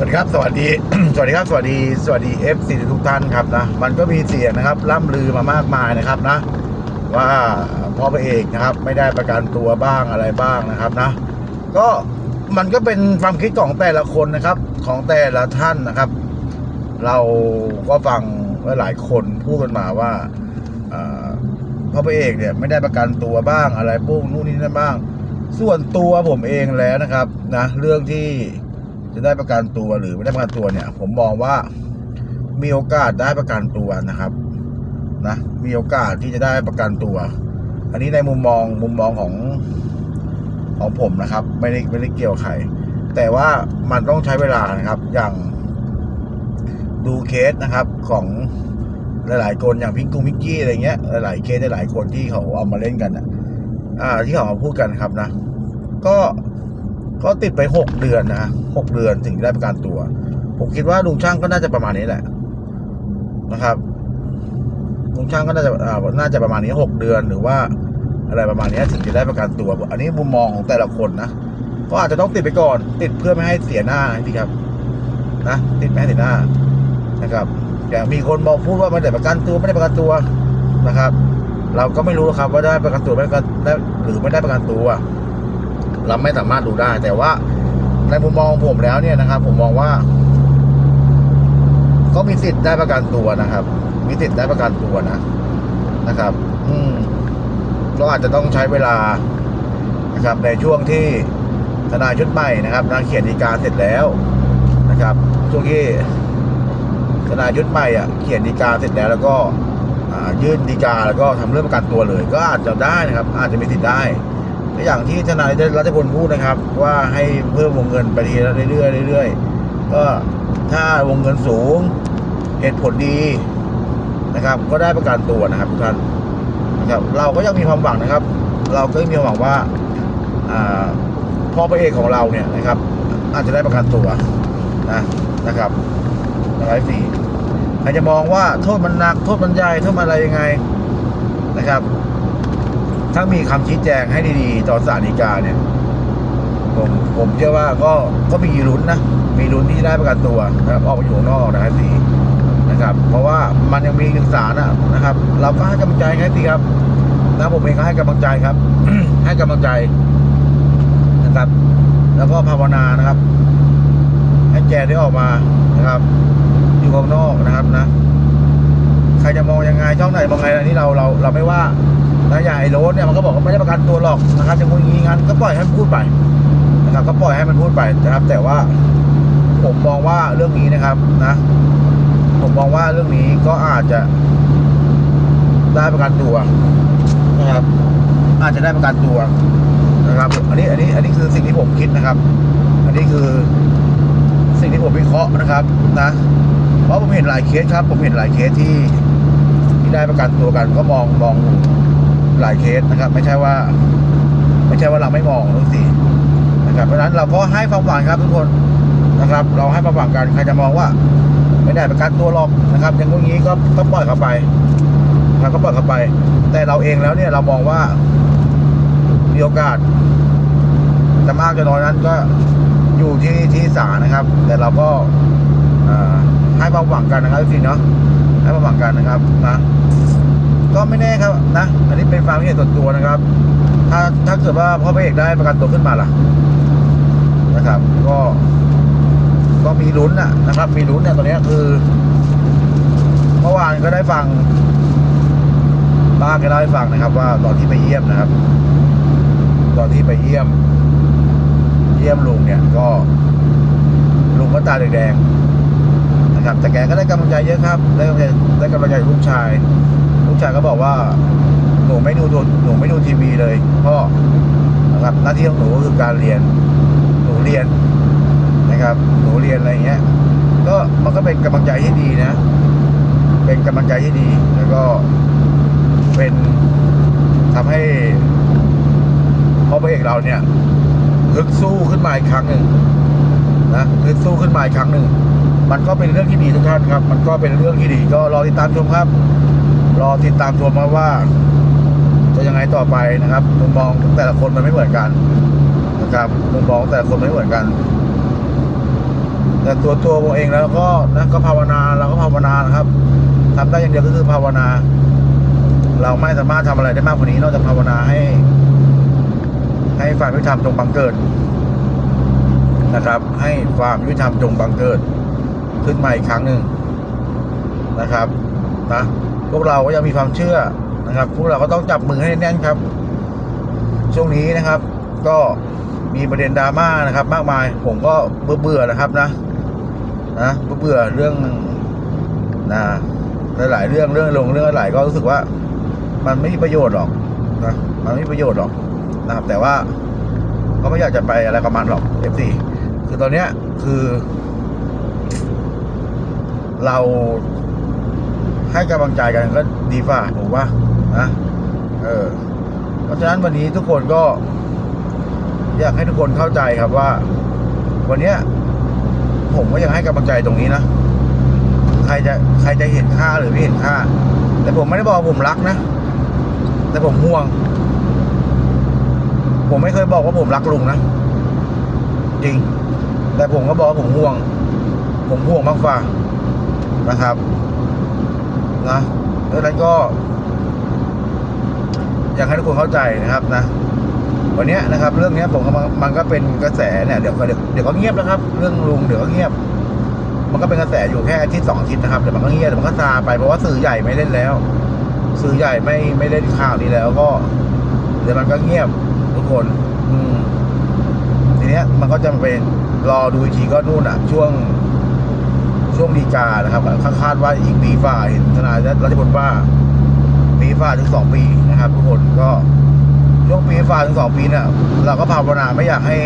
สวัสดีครับสวัสดี สวัสดีครับสวัสดีสวัสดีเอฟซีทุกท่านครับนะมันก็มีเสียงนะครับล่ำลือมามากมายนะครับนะ ว่าพ่อพระเอกนะครับ ไม่ได้ประกันตัวบ้างอะไรบ้างนะครับนะ ก็มันก็เป็นความคิดของแต่ละคนนะครับ ของแต่ละท่านนะครับ เราก็ฟังหลายคนพูดกันมาว่าพ่อพระเอกเนี่ยไม่ได้ประกันตัวบ้างอะไรปุ้งนู่นนี่นั่นบ้าง ส่วนตัวผมเองแล้วนะครับนะเรื่องที่ จะได้ประกันตัวหรือไม่ได้ประกันตัวเนี่ย ผมมองว่ามีโอกาสได้ประกันตัวนะครับนะมีโอกาสที่จะได้ประกันตัว อันนี้ในมุมมองมุมมองของของผมนะครับ ไม่ได้ไม่ได้เกี่ยวใครแต่ว่ามันต้องใช้เวลานะครับ อย่างดูเคสนะครับของหลาย ๆ คนอย่างพิงกุงพิงกี้อะไรเงี้ยหลายๆเคสหลายๆคนที่เขาเอามาเล่นกันอะอ่าที่เขาพูดกันครับนะ ก็ ก็ติดไปหกเดือนนะหกเดือนถึงได้ประกันตัว ผมคิดว่าลุงช่างก็น่าจะประมาณนี้แหละ นะครับลุงช่างก็น่าจะอ่าน่าจะประมาณนี้หกเดือนหรือว่า อะไรประมาณนี้ถึงจะได้ประกันตัว อันนี้มุมมองของแต่ละคนนะก็อาจจะต้องติดไปก่อน ติดเพื่อไม่ให้เสียหน้าพี่ครับ นะติดไม่ให้เสียหน้านะครับ อย่างมีคนบอกพูดว่าไม่ได้ประกันตัวไม่ได้ประกันตัวนะครับ เราก็ไม่รู้ครับว่าได้ประกันตัวไม่ได้หรือไม่ได้ประกันตัว เราไม่สามารถดูได้ แต่ว่าในมุมมองผมแล้วเนี่ยนะครับ ผมมองว่าก็มีสิทธิ์ได้ประกันตัวนะครับ มีสิทธิ์ได้ประกันตัวนะนะครับ อืมก็อาจจะต้องใช้เวลานะครับ ในช่วงที่ทนายชุดใหม่นะครับนางเขียนฎีกาเสร็จแล้วนะครับ ช่วงที่ทนายชุดใหม่อะเขียนฎีกาเสร็จแล้วแล้วก็ยื่นฎีกาแล้วก็ทำเรื่องประกันตัวเลย ก็อาจจะได้นะครับ อาจจะมีสิทธิ์ได้ อย่างที่ทนายรัชพลพูดนะครับ ว่าให้เพิ่มวงเงินไปทีละเรื่อยๆเรื่อยๆก็ถ้าวงเงินสูงเหตุผลดีนะครับ ก็ได้ประกันตัวนะครับทุกท่านนะครับเราก็ยังมีความหวังนะครับ เราก็ยังมีความหวังว่าพ่อพระเอกของเราเนี่ยนะครับ อาจจะได้ประกันตัวนะนะครับนะครับสี่ใครจะมองว่าโทษมันหนักโทษมันใหญ่โทษมันอะไรยังไงนะครับ ถ้ามีคำชี้แจงให้ดีๆต่อสารฎีกาเนี่ย ผมผมเชื่อว่าก็ก็มีลุ้นนะ มีลุ้นที่ได้ประกันตัวนะครับ ออกไปอยู่นอกนะครับสีนะครับ เพราะว่ามันยังมีหนึ่งสารนะนะครับ เราก็ให้กำลังใจให้สิครับนะผมเองก็ให้กำลังใจครับ ให้กำลังใจนะครับ แล้วก็ภาวนานะครับ ให้แกได้ออกมานะครับ อยู่ข้างนอกนะครับนะ ใครจะมองยังไงช่องไหนมองไงอันนี้เราเราเราไม่ว่า แล้วอย่างไอ้โรสเนี่ยมันก็บอกว่าไม่ได้ประกันตัวหรอกนะครับจะพูดอย่างนี้งั้นก็ปล่อยให้มันพูดไปนะครับ ก็ปล่อยให้มันพูดไปนะครับ แต่ว่าผมมองว่าเรื่องนี้นะครับนะ ผมมองว่าเรื่องนี้ก็อาจจะได้ประกันตัวนะครับ อาจจะได้ประกันตัวนะครับ อันนี้อันนี้อันนี้คือสิ่งที่ผมคิดนะครับ อันนี้คือสิ่งที่ผมวิเคราะห์นะครับนะ เพราะผมเห็นหลายเคสครับ ผมเห็นหลายเคสที่ที่ได้ประกันตัวกัน ก็มองมอง หลายเคสนะครับ ไม่ใช่ว่า ไม่ใช่ว่าเราไม่มองทุกสิ่นะครับเพราะฉะนั้นเราก็ให้ความหวังครับทุกคนนะครับ เราให้ความหวังกันใครจะมองว่า ไม่ได้ประกันตัวหรอกนะครับ อย่างงี้ก็ก็ปล่อยเขาไปนะครับก็ปล่อยเขาไป แต่เราเองแล้วเนี่ยเรามองว่ามีโอกาสจะมากจะน้อยนั้นก็อยู่ที่ที่ศาลนะครับ แต่เราก็ให้ความหวังกันนะครับพี่เนาะให้ความหวังกันนะครับนะ ก็ไม่แน่ครับนะ อันนี้เป็นความคิดเห็นส่วนตัวนะครับ ถ้าถ้าเกิดว่าพ่อพระเอกได้ประกันตัวขึ้นมาล่ะ นะครับ ก็ ก็มีลุ้นนะนะครับ มีลุ้นเนี่ยตอนนี้คือ เมื่อวานก็ได้ฟังป้าแกเล่าให้ฟังนะครับ ว่าตอนที่ไปเยี่ยมนะครับ ตอนที่ไปเยี่ยม เยี่ยมลุงเนี่ยก็ ลุงก็ตาแดงนะครับแต่แกก็ได้กำลังใจเยอะครับ ได้กำลังใจได้กำลังใจลูกชาย ชายก็บอกว่าหนูไม่ดูหนูไม่ดูทีวีเลยพ่อนะครับหน้าที่ของหนูก็คือการเรียนหนูเรียนนะครับ หนูเรียนอะไรเงี้ย ก็มันก็เป็นกำลังใจที่ดีนะ เป็นกำลังใจที่ดีแล้วก็เป็นทำให้พ่อพระเอกเราเนี่ยฮึกสู้ขึ้นมาอีกครั้งหนึ่งนะฮึกสู้ขึ้นมาอีกครั้งหนึ่งมันก็เป็นเรื่องที่ดีทุกท่านครับ มันก็เป็นเรื่องที่ดีก็รอติดตามชมครับ รอติดตามชมมาว่า จะยังไงต่อไปนะครับมุมมองแต่ละคนมันไม่เหมือนกันนะครับมุมมองแต่ละคนไม่เหมือนกัน แต่ตัวตัวผมเองแล้วก็นะก็ภาวนาเราก็ภาวนานะครับทำได้อย่างเดียวก็คือภาวนา เราไม่สามารถทำอะไรได้มากกว่านี้ นอกจากภาวนาให้ ให้ฝ่ายยุติธรรมจงบังเกิดนะครับ ให้ความยุติธรรมจงบังเกิดขึ้นมาอีกครั้งหนึ่งนะครับนะ พวกเราก็ยังมีความเชื่อนะครับ พวกเราก็ต้องจับมือให้แน่นครับ ช่วงนี้นะครับ ก็มีประเด็นดราม่านะครับ มากมาย ผมก็เบื่อเบื่อๆนะครับนะนะเบื่อเบื่อเรื่องนะหลายๆเรื่องเรื่องลงเรื่องอะไรก็รู้สึกว่า มันไม่มีประโยชน์หรอกนะมันไม่มีประโยชน์หรอกนะครับ แต่ว่าก็ไม่อยากจะไปอะไรกับมันหรอก F4 คือตอนเนี้ยคือ เรา ให้กำลังใจกันก็ดีฝ่าผมว่านะเออเพราะฉะนั้นวันนี้ทุกคนก็ อยากให้ทุกคนเข้าใจครับว่า วันเนี้ยผมก็ยังให้กำลังใจตรงนี้นะใครจะใครจะเห็นค่าหรือไม่เห็นค่า แต่ผมไม่ได้บอกผมรักนะ แต่ผมห่วง ผมไม่เคยบอกว่าผมรักลุงนะจริง แต่ผมก็บอกว่าผมห่วง ผมห่วงมากกว่านะครับ นะดังนั้นก็ อยากให้ทุกคนเข้าใจนะครับนะวันนี้นะครับ เรื่องนี้ผมมันก็เป็นกระแสเนี่ยเดี๋ยวก็เดี๋ยวเดี๋ยวก็เงียบแล้วครับ เรื่องลุงเดี๋ยวก็เงียบ มันก็เป็นกระแสอยู่แค่อาทิตย์สองอาทิตย์นะครับเดี๋ยวมันก็เงียบเดี๋ยวมันก็ซาไปเพราะว่าสื่อใหญ่ไม่เล่นแล้ว สื่อใหญ่ไม่ไม่เล่นข่าวนี้แล้วก็ เดี๋ยวมันก็เงียบทุกคน อืมทีเนี้ยมันก็จะเป็นรอดูอีกทีก็นู่นอะ ช่วง ช่วงดีกานะครับคาดว่าอีกปีฝ่ายทนายรัชพลว่าปีฝ่าถึงสองปีนะครับ ทุกคนก็ช่วงปีฝ่าถึงสองปีเนี่ยเราก็ภาวนาไม่อยากให้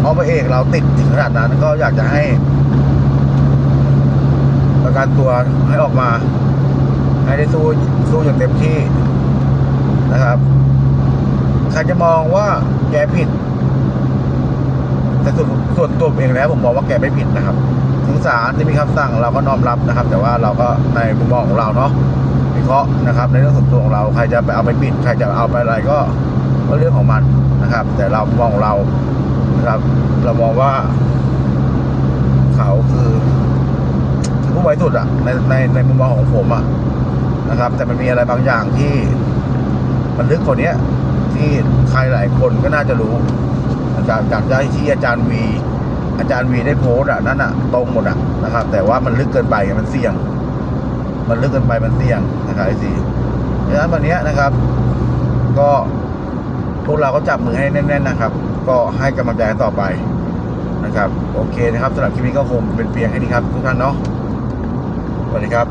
เอาพระเอกเราติดถึงขนาดนั้น ก็อยากจะให้ ประกันตัวให้ออกมา ให้ได้สู้สู้อย่างเต็มที่นะครับใครจะมองว่าแกผิดแต่ส่วนส่วนตัวเองแล้วผมมองว่าแกไม่ผิดนะครับ ถึงศาลจะมีคำสั่งเราก็น้อมรับนะครับ แต่ว่าเราก็ในมุมมองของเราเนาะวิเคราะห์นะครับ ในเรื่องส่วนตัวของเราใครจะไปเอาไปปิด ใครจะเอาไปอะไรก็ก็เรื่องของมันนะครับ แต่เรามองของเรานะครับ เรามองว่า เขาคือผู้บริสุทธิ์อะในในในมุมมองของผมอะนะครับ แต่มันมีอะไรบางอย่างที่ มันลึกกว่านี้ที่ใครหลายคนก็น่าจะรู้จากจากที่อาจารย์วี อาจารย์วีได้โพสต์อะนั่นอะตรงหมดอะนะครับ แต่ว่ามันลึกเกินไปมันเสี่ยง มันลึกเกินไปมันเสี่ยงนะครับไอ้สี่ดังนั้นวันนี้นะครับ ก็พวกเราก็จับมือให้แน่น ๆนะครับ ก็ให้กำลังใจต่อไปนะครับ โอเคนะครับสำหรับคลิปนี้ก็คงเป็นเพียงแค่นี้ครับทุกท่านเนาะสวัสดีครับ